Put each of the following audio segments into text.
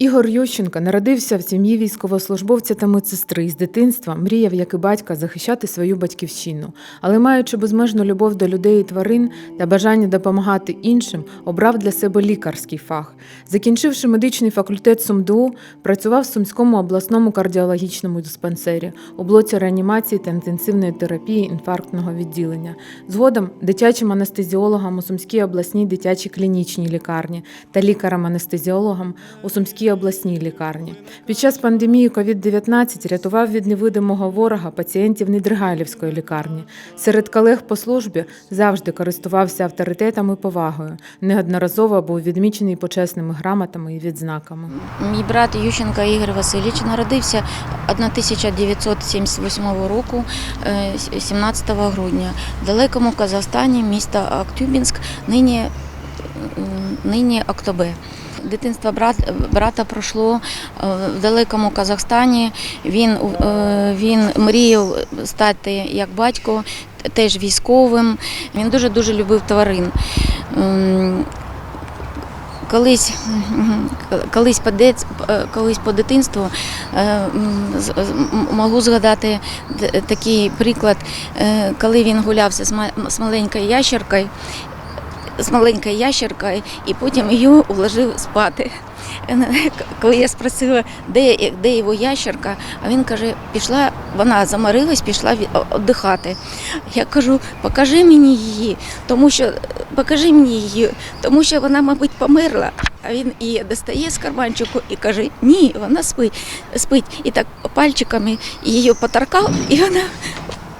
Ігор Ющенко народився в сім'ї військовослужбовця та медсестри. З дитинства мріяв, як і батька, захищати свою батьківщину. Але маючи безмежну любов до людей і тварин та бажання допомагати іншим, обрав для себе лікарський фах. Закінчивши медичний факультет СумДУ, працював в Сумському обласному кардіологічному диспансері у блоці реанімації та інтенсивної терапії інфарктного відділення. Згодом дитячим анестезіологом у Сумській обласній дитячій клінічній лікарні та лікарем-анестезіологом у Сумській обласній лікарні. Під час пандемії COVID-19 рятував від невидимого ворога пацієнтів Недригайлівської лікарні. Серед колег по службі завжди користувався авторитетом і повагою. Неодноразово був відмічений почесними грамотами і відзнаками. Мій брат Ющенко Ігор Васильович народився 1978 року, е, 17 грудня, в далекому Казахстані, міста Актюбінськ, нині, нині Актобе. Дитинство брат, брата пройшло е, в далекому Казахстані. Він, е, він мріяв стати як батько, теж військовим. Він дуже дуже любив тварин. Ем, Колись, колись по, е, колись по дитинству можу згадати такий приклад, коли він гулявся з маленькою ящеркою, з маленькою ящеркою, і потім її уложив спати. Е, Коли я спросила, де, де його ящерка, а він каже, пішла, вона заморилась, пішла віддихати. Я кажу, покажи мені її, тому що покажи мені її, тому що вона, мабуть, померла. А він її достає з карманчику і каже: Ні, вона спить, спить. І так пальчиками її поторкав, і вона.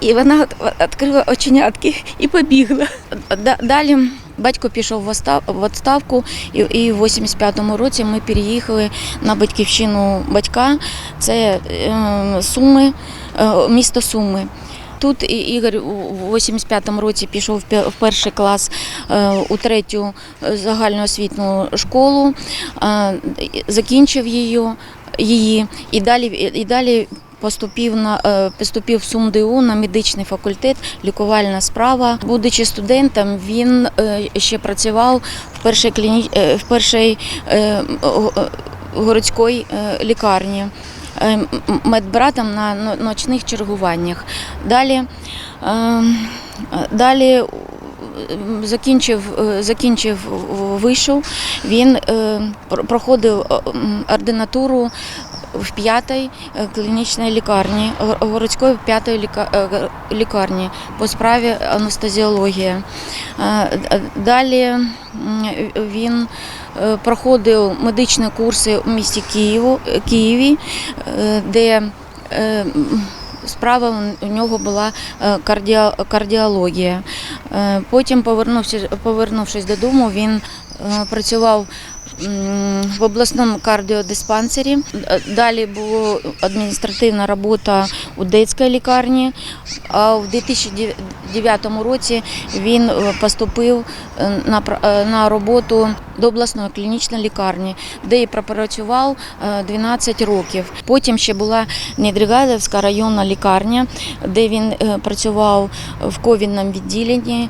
І вона відкрила оченятки і побігла. Далі батько пішов в відставку, і, в 85-му році ми переїхали на батьківщину батька. Це е, Суми, е, місто Суми. Тут Ігор у 85-му році пішов в перший клас е, у третю загальноосвітну школу, закінчив її, її і далі, і далі поступив на е, поступив в СумДУ на медичний факультет, лікувальна справа. Будучи студентом, він е, ще працював в першій кліні... е, в першій е, е, городській е, лікарні е, медбратом на ночних чергуваннях. Далі, е, далі е, закінчив, е, закінчив вишу, він е, проходив е, ординатуру в п'ятій е, клінічній лікарні, городської п'ятої е, лікарні по справі анестезіологія. Е, Далі він проходив медичні курси у місті Києву, Києві, де Справа у нього була кардіологія. Потім, повернувшись, додому, він працював в обласному кардіодиспансері. Далі була адміністративна робота у дитячій лікарні. А в 2009 році він е, поступив е, е, на роботу до обласної клінічної лікарні, де і пропрацював е, 12 років. Потім ще була Недригайлівська районна лікарня, де він працював в ковідному відділенні.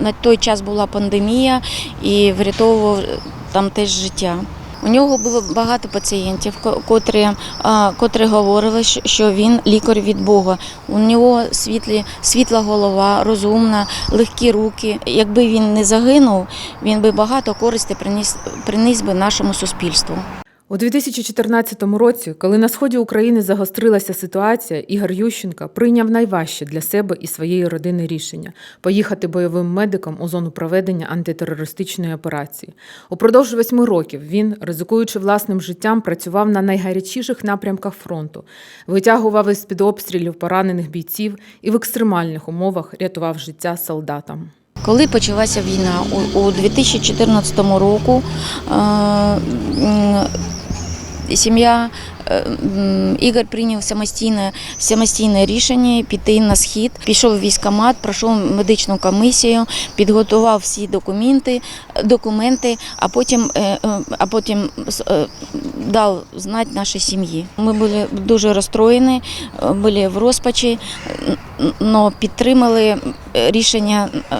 На той час була пандемія і врятовував там теж життя. У нього було багато пацієнтів, котрі, котрі говорили, що він лікар від Бога. У нього світлі, світла голова, розумна, легкі руки. Якби він не загинув, він би багато користі приніс, приніс би нашому суспільству. У 2014 році, коли на сході України загострилася ситуація, Ігор Ющенко прийняв найважче для себе і своєї родини рішення поїхати бойовим медиком у зону проведення антитерористичної операції. Упродовж восьми років він, ризикуючи власним життям, працював на найгарячіших напрямках фронту, витягував із під обстрілів поранених бійців і в екстремальних умовах рятував життя солдатам. Коли почалася війна у, у 2014 року, е, м, сім'я Ігор прийняв самостійне, самостійне рішення піти на схід, пішов в військкомат, пройшов медичну комісію, підготував всі документи, документи, а потім, е, е, а потім е, дав знати нашій сім'ї. Ми були дуже розстроєні, е, були в розпачі, але підтримали рішення е,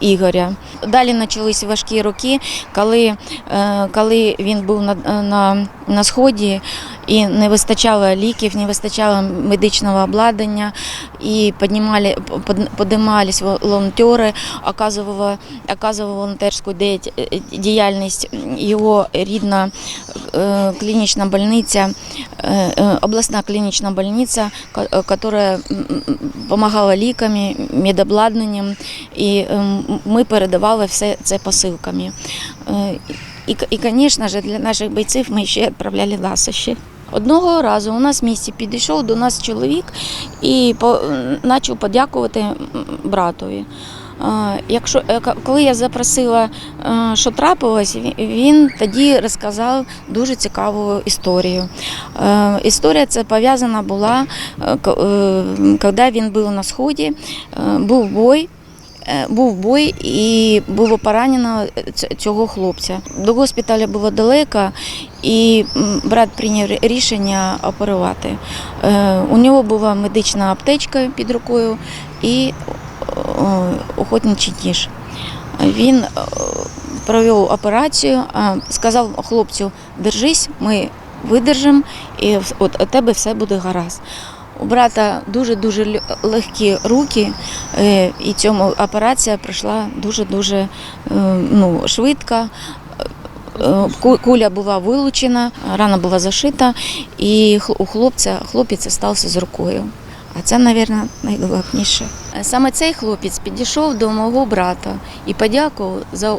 Ігоря. Далі почалися важкі роки, коли, е, коли він був на, на, на сході і не вистачало ліків, не вистачало медичного обладнання, і піднімали, піднімались волонтери, оказували, оказували волонтерську діяльність його рідна е, клінічна больниця, е, е, обласна клінічна больниця, ка- яка допомагала ліками, медобладнанням, і ми передавали все це посилками. І, і, звісно для наших бойців ми ще відправляли ласощі. Одного разу у нас в місті підійшов до нас чоловік і почав подякувати братові. Якщо, е, коли я запросила, е, що трапилось, він- тоді розказав дуже цікаву історію. Е, Історія ця пов'язана була, коли він був на сході, був бой. Е, Був бой і було поранено цього хлопця. До госпіталя було далеко, і брат прийняв рішення оперувати. Е, У нього була медична аптечка під рукою і охотничий ніж. Він е, провів операцію, сказав хлопцю: держись, ми видержимо, і от у тебе все буде гаразд. У брата дуже дуже лю- легкі руки, е, і цьому операція пройшла дуже дуже ну, швидко. Е, Куля була вилучена, рана була зашита, і у хлопця хлопець стався з рукою. А це, мабуть, найголовніше. Саме цей хлопець підійшов до мого брата і подякував за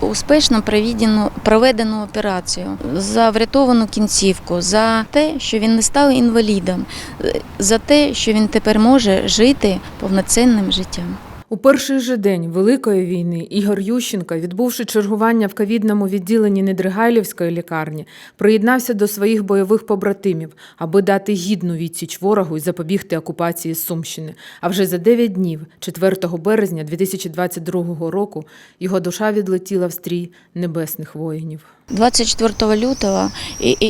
успішно проведену, проведену операцію, за врятовану кінцівку, за те, що він не став інвалідом, е, за те, що він тепер може жити повноцінним життям. У перший же день Великої війни Ігор Ющенко, відбувши чергування в ковідному відділенні Недригайлівської лікарні, приєднався до своїх бойових побратимів, аби дати гідну відсіч ворогу і запобігти окупації Сумщини. А вже за 9 днів, 4 березня 2022 року, його душа відлетіла в стрій небесних воїнів. 24 лютого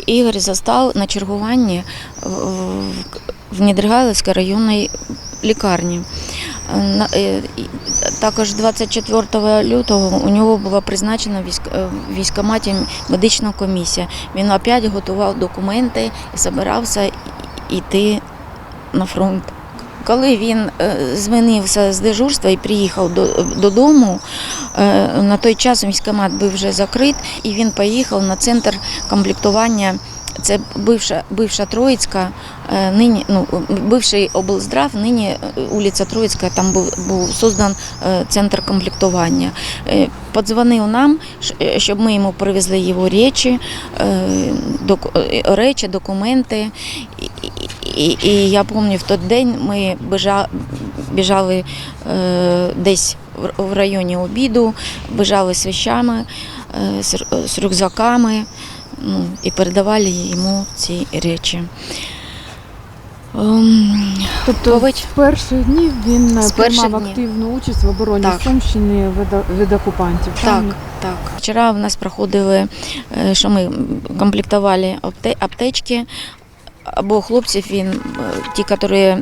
Ігор застав на чергуванні в Недригайлівській районній лікарні. Е, Також 24 лютого у нього була призначена е, в військкоматі медична комісія. Він опять готував документи і збирався йти на фронт. Коли він е, змінився з дежурства і приїхав додому, на той час військкомат був вже закрит, і він поїхав на центр комплектування. Це бивша, бивша Троїцька, е, нині ну, бивший облздрав, нині е, вулиця Троїцька, там був, був создан е, центр комплектування. Подзвонив нам, щоб ми йому привезли його речі, речі, документи. І, і, я пам'ятаю, в той день ми біжа, біжали десь в- районі обіду, біжали з вещами, з рюкзаками ну, і передавали йому ці речі. Ем, Тобто Побач- з перших днів він З приймав активну участь в обороні Так. Сумщини від, від окупантів. Так, так. Вчора в нас проходили, е, що ми комплектували аптечки, або хлопців він, е, ті, які, е,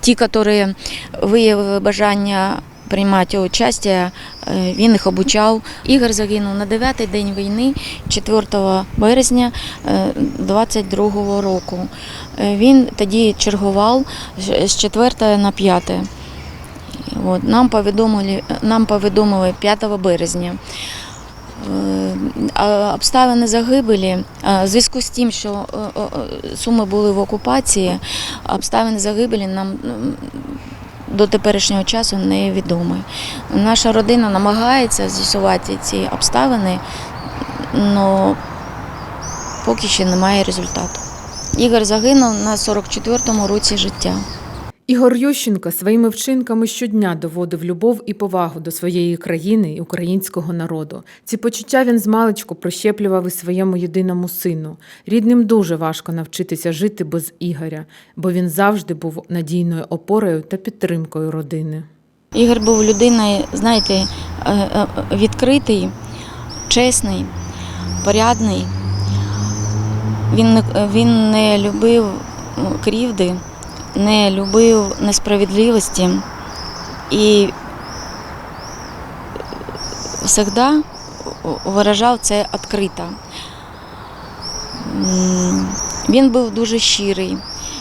ті, які виявили бажання приймати участь, е, він їх обучав. Ігор загинув на 9-й день війни, 4 березня 22-го року. Е, Він тоді чергував з- з 4 на 5. От, нам, повідомили, нам повідомили 5 березня. Е, Обставини загибелі в зв'язку з тим, що е, е, суми були в окупації, обставини загибелі нам до теперішнього часу невідомий. Наша родина намагається з'ясувати ці обставини, але поки що немає результату. Ігор загинув на 44-му році життя. Ігор Ющенко своїми вчинками щодня доводив любов і повагу до своєї країни і українського народу. Ці почуття він змалечку прощеплював і своєму єдиному сину. Рідним дуже важко навчитися жити без Ігоря, бо він завжди був надійною опорою та підтримкою родини. Ігор був людиною, знаєте, е, е, відкритий, чесний, порядний. Він не, він не любив м, кривди, не любив несправедливості і завжди виражав це відкрито. Він був дуже щирий.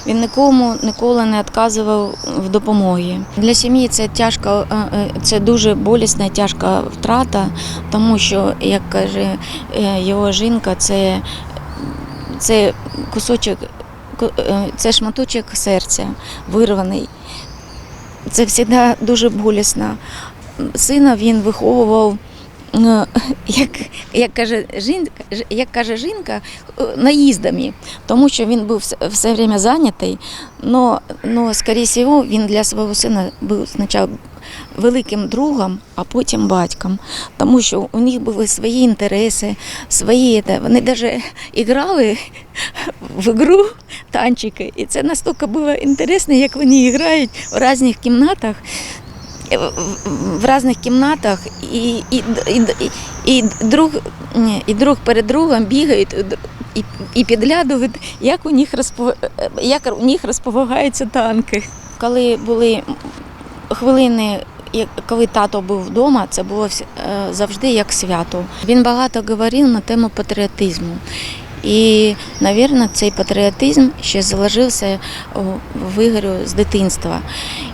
Він нікому ніколи не відказував в допомогі. Для сім'ї це тяжка, е, е, це дуже болісна, тяжка втрата, тому що, як каже е, його жінка, це, це кусочок, ку- це шматочок серця вирваний. Це завжди дуже болісно. Сина він виховував. е, Як, як, каже жінка, як каже жінка, е, наїздами, тому що він був все, время зайнятий, но, скоріше він для свого сина був спочатку великим другом, а потім батьком, тому що у них були свої інтереси, свої, вони навіть іграли в ігру танчики, і це настільки було інтересно, як вони грають в різних кімнатах, в- в- різних кімнатах. І, і, і, і, друг, і друг перед другом бігають і, і підглядують, як у них розпов... як у них розповагаються танки. Коли були хвилини, коли тато був вдома, це було е, завжди як свято. Він багато говорив на тему патріотизму. І, мабуть, цей патріотизм ще залишився в Ігорю з дитинства.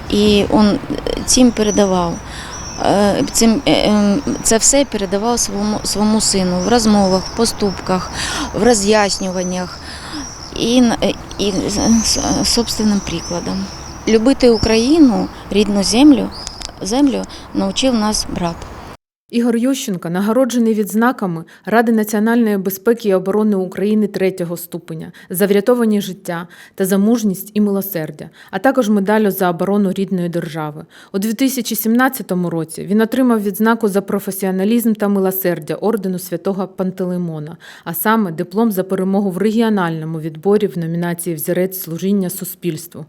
І він цим передавав. Е, Цим, е, е, це все передавав своєму, своєму сину в розмовах, в поступках, в роз'яснюваннях і, і собственним прикладом. Любити Україну, рідну землю, землю навчив нас брат. Ігор Ющенко нагороджений відзнаками Ради національної безпеки і оборони України третього ступеня за врятовані життя та за мужність і милосердя, а також медалю за оборону рідної держави. У 2017 році він отримав відзнаку за професіоналізм та милосердя ордену святого Пантелеймона, а саме диплом за перемогу в регіональному відборі в номінації Взірець служіння суспільству.